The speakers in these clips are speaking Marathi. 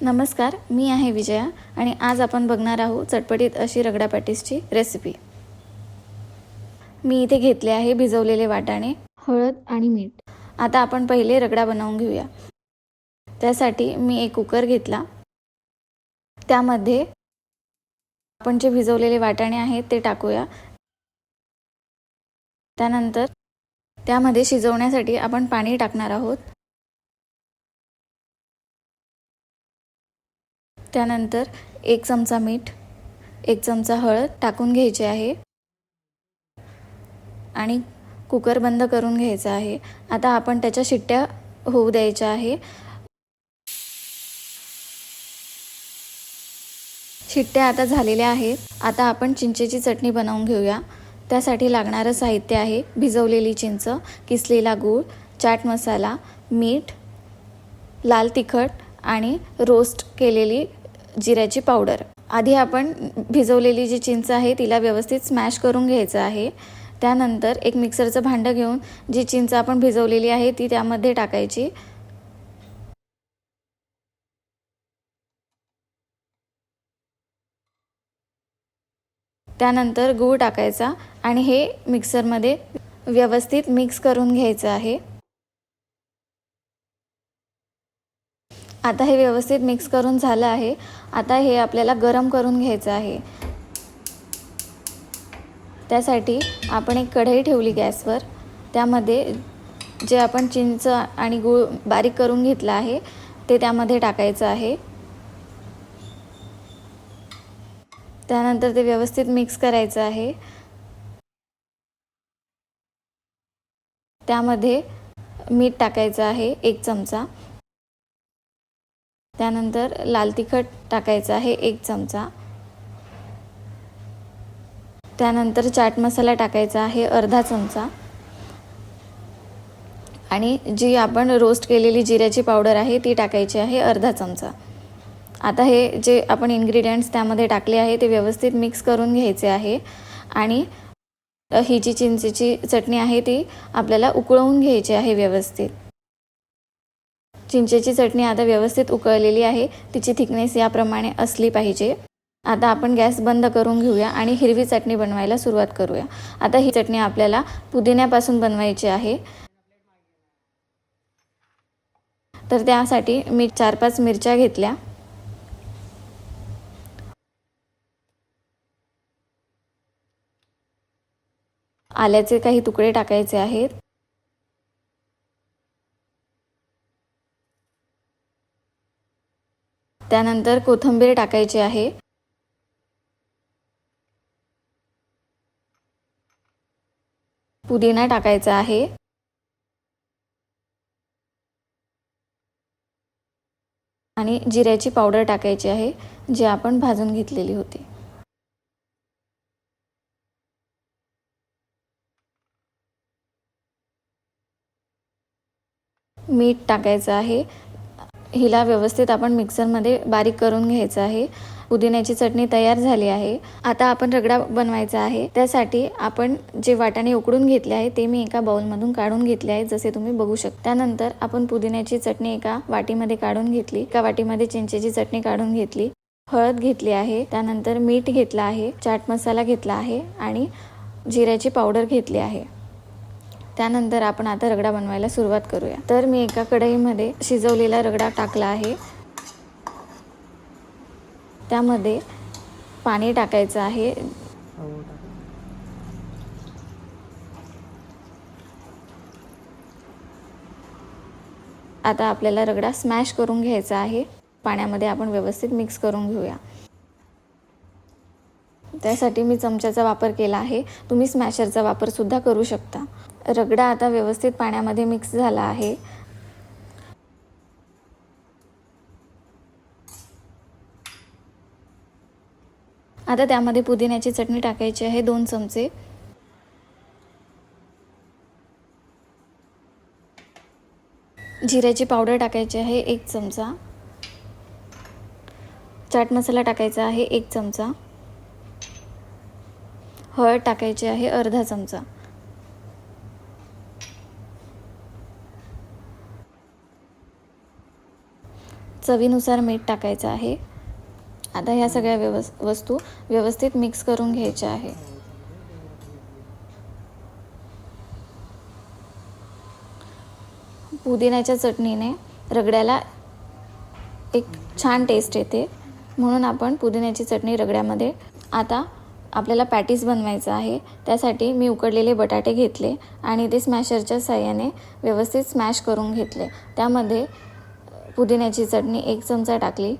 नमस्कार मी आहे विजया आणि आज आपण बघणार आहोत चटपटीत अशी रगडा पॅटीसची रेसिपी मी इथे घेतले आहे भिजवलेले वाटाणे हळद आणि मीठ. आता आपण पहिले रगडा बनवून घेऊया. त्यासाठी मी एक कुकर घेतला. त्यामध्ये आपण जे भिजवलेले वाटाणे आहेत ते टाकूया. त्यानंतर त्यामध्ये शिजवण्यासाठी आपण पाणी टाकणार आहोत. त्यानंतर एक चमचा मीठ एक चमचा हळद टाकून घ्यायचे आहे. आणि कुकर बंद करून घ्यायचा आहे. आता आपण त्याच्या शिट्ट्या होऊ द्यायच्या आहे. शिट्ट्या आता झालेल्या आहेत. आता आपण चिंचेची चटणी बनवून घेऊया. त्यासाठी लागणारं साहित्य आहे भिजवलेली चिंच किसलेला गूळ चाट मसाला मीठ लाल तिखट आणि रोस्ट केलेली जिऱ्याची पावडर. आधी आपण भिजवलेली जी चिंच आहे तिला व्यवस्थित स्मॅश करून घ्यायचं आहे. त्यानंतर एक मिक्सरचं भांडं घेऊन जी चिंच आपण भिजवलेली आहे ती त्यामध्ये टाकायची. त्यानंतर गूळ टाकायचा आणि हे मिक्सरमध्ये व्यवस्थित मिक्स करून घ्यायचं आहे. आता हे व्यवस्थित मिक्स करून झालं आहे. आता हे आपल्याला गरम करून घ्यायचं आहे. त्यासाठी आपण एक कढई ठेवली गॅसवर. त्यामध्ये जे आपण चिंच आणि गूळ बारीक करून घेतलं आहे ते त्यामध्ये टाकायचं आहे. त्यानंतर ते व्यवस्थित मिक्स करायचं आहे. त्यामध्ये मीठ टाकायचं आहे एक चमचा. त्यानंतर लाल तिखट टाकायचं आहे एक चमचा. त्यानंतर चाट मसाला टाकायचा आहे अर्धा चमचा. आणि जी आपण रोस्ट केलेली जिऱ्याची पावडर आहे ती टाकायची आहे अर्धा चमचा. आता हे जे आपण इन्ग्रेडियंट्स त्यामध्ये टाकले आहे ते व्यवस्थित मिक्स करून घ्यायचे आहे. आणि ही जी चिंचेची चटणी आहे ती आपल्याला उकळवून घ्यायची आहे व्यवस्थित. चिंचेची चटणी आता व्यवस्थित उकळलेली आहे. तिची थिकनेस याप्रमाणे असली पाहिजे. आता आपण गॅस बंद करून घेऊया आणि हिरवी चटणी बनवायला सुरुवात करूया. आता ही चटणी आपल्याला पुदिन्यापासून बनवायची आहे. तर त्यासाठी मी चार पाच मिरच्या घेतल्या. आल्याचे काही तुकडे टाकायचे आहेत. त्यानंतर कोथिंबीर टाकायची आहे. पुदिना टाकायचा आहे. आणि जिऱ्याची पावडर टाकायची आहे जी आपण भाजून घेतलेली होती. मीठ टाकायचं आहे. हिला व्यवस्थित आपण मिक्सरमध्ये बारीक करून घ्यायचं आहे. पुदिन्याची चटणी तयार झाली आहे. आता आपण रगडा बनवायचा आहे. त्यासाठी आपण जे वाटाणे उकडून घेतले आहे ते मी एका बाउलमधून काढून घेतले आहे. जसे तुम्ही बघू शकता. त्यानंतर आपण पुदिन्याची चटणी एका वाटीमध्ये काढून घेतली. एका वाटीमध्ये चिंचेची चटणी काढून घेतली. हळद घेतली आहे. त्यानंतर मीठ घेतला आहे. चाट मसाला घेतला आहे. आणि जिऱ्याची पावडर घेतली आहे. त्यानंतर आपण आता रगडा बनवायला सुरुवात करूया. तर मी एका कढईमध्ये शिजवलेला रगडा टाकला आहे. त्यामध्ये पाणी टाकायचं आहे. आता आपल्याला रगडा स्मॅश करून घ्यायचा आहे. पाण्यामध्ये आपण व्यवस्थित मिक्स करून घेऊया. त्यासाठी मी चमच्याचा वापर केला आहे. तुम्ही स्मॅशरचा वापर सुद्धा करू शकता. रगडा आता व्यवस्थित पाण्यामध्ये मिक्स झाला आहे. आता त्यामध्ये पुदिन्याची चटणी टाकायची आहे दोन चमचे. जिऱ्याची पावडर टाकायची आहे एक चमचा. चाट मसाला टाकायचा आहे एक चमचा. हळद टाकायची आहे अर्धा चमचा. चवीनुसार मीठ टाकायचं आहे. आता ह्या सगळ्या व्यवस् वस्तू व्यवस्थित मिक्स करून घ्यायच्या आहे. पुदिन्याच्या चटणीने रगड्याला एक छान टेस्ट येते. म्हणून आपण पुदिन्याची चटणी रगड्यामध्ये आता आपल्याला पॅटीस बनवायचं आहे. त्यासाठी मी उकडलेले बटाटे घेतले आणि ते स्मॅशरच्या साह्याने व्यवस्थित स्मॅश करून घेतले. त्यामध्ये पुदिन्याची चटणी एक चमचा टाकली.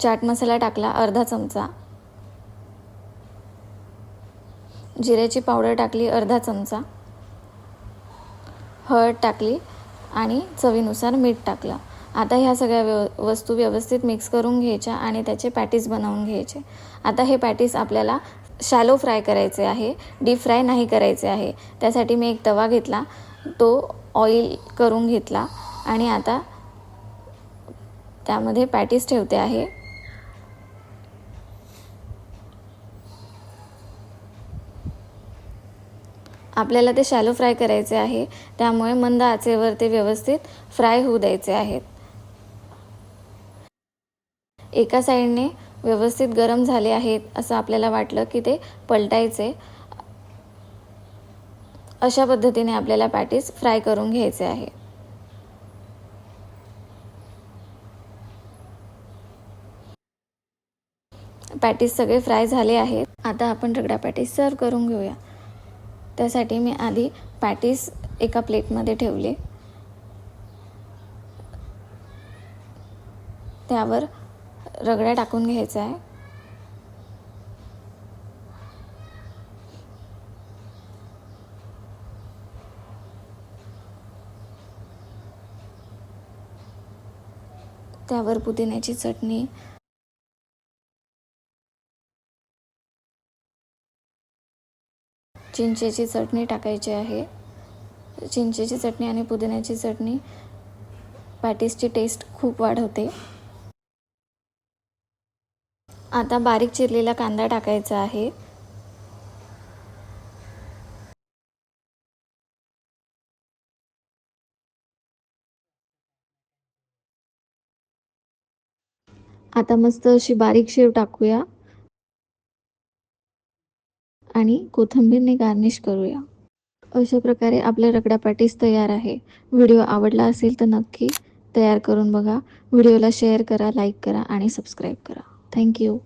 चाट मसाला टाकला अर्धा चमचा. जिऱ्याची पावडर टाकली अर्धा चमचा. हळद टाकली आणि चवीनुसार मीठ टाकलं. आता ह्या सगळ्या व्यव वस्तू व्यवस्थित मिक्स करून घ्यायच्या आणि त्याचे पॅटीस बनवून घ्यायचे. आता हे पॅटीस आपल्याला शॅलो फ्राय करायचे आहे डीप फ्राय नाही करायचे आहे. त्यासाठी मी एक तवा घेतला तो ऑइल करून घेतला आणि आता त्यामध्ये पॅटीस ठेवते आहे. आपल्याला ते शॅलो फ्राय करायचे आहे त्यामुळे मंद आचेवर ते व्यवस्थित फ्राय होऊ द्यायचे आहेत. एका साईडने व्यवस्थित गरम झाले आहेत असं आपल्याला वाटलं की ते पलटायचे. अशा पद्धतीने आपल्याला पॅटीस फ्राय करून घ्यायचे आहे. पॅटीस सगळे फ्राय झाले आहेत. आता आपण रगडा पॅटीस सर्व करून घेऊया. त्यासाठी मी आधी पॅटीस एका प्लेटमध्ये ठेवले. त्यावर रगडा टाकून घ्यायचा आहे. त्यावर पुदिन्याची चटणी. चिंचेची चटणी टाकायची आहे. चिंचेची चटणी आणि पुदिन्याची चटणी. पॅटीसची टेस्ट खूप वाढवते. आता बारीक चिरलेला कांदा टाकायचा आहे. आता मस्त अशी बारीक शेव टाकूया. आणि कोथिंबीरने गार्निश करूया. अशा प्रकारे आपला रगडा पॅटीस तयार आहे. व्हिडिओ आवडला असेल तर नक्की तयार करून बघा. व्हिडिओला शेअर करा लाईक करा आणि सबस्क्राईब करा. Thank you.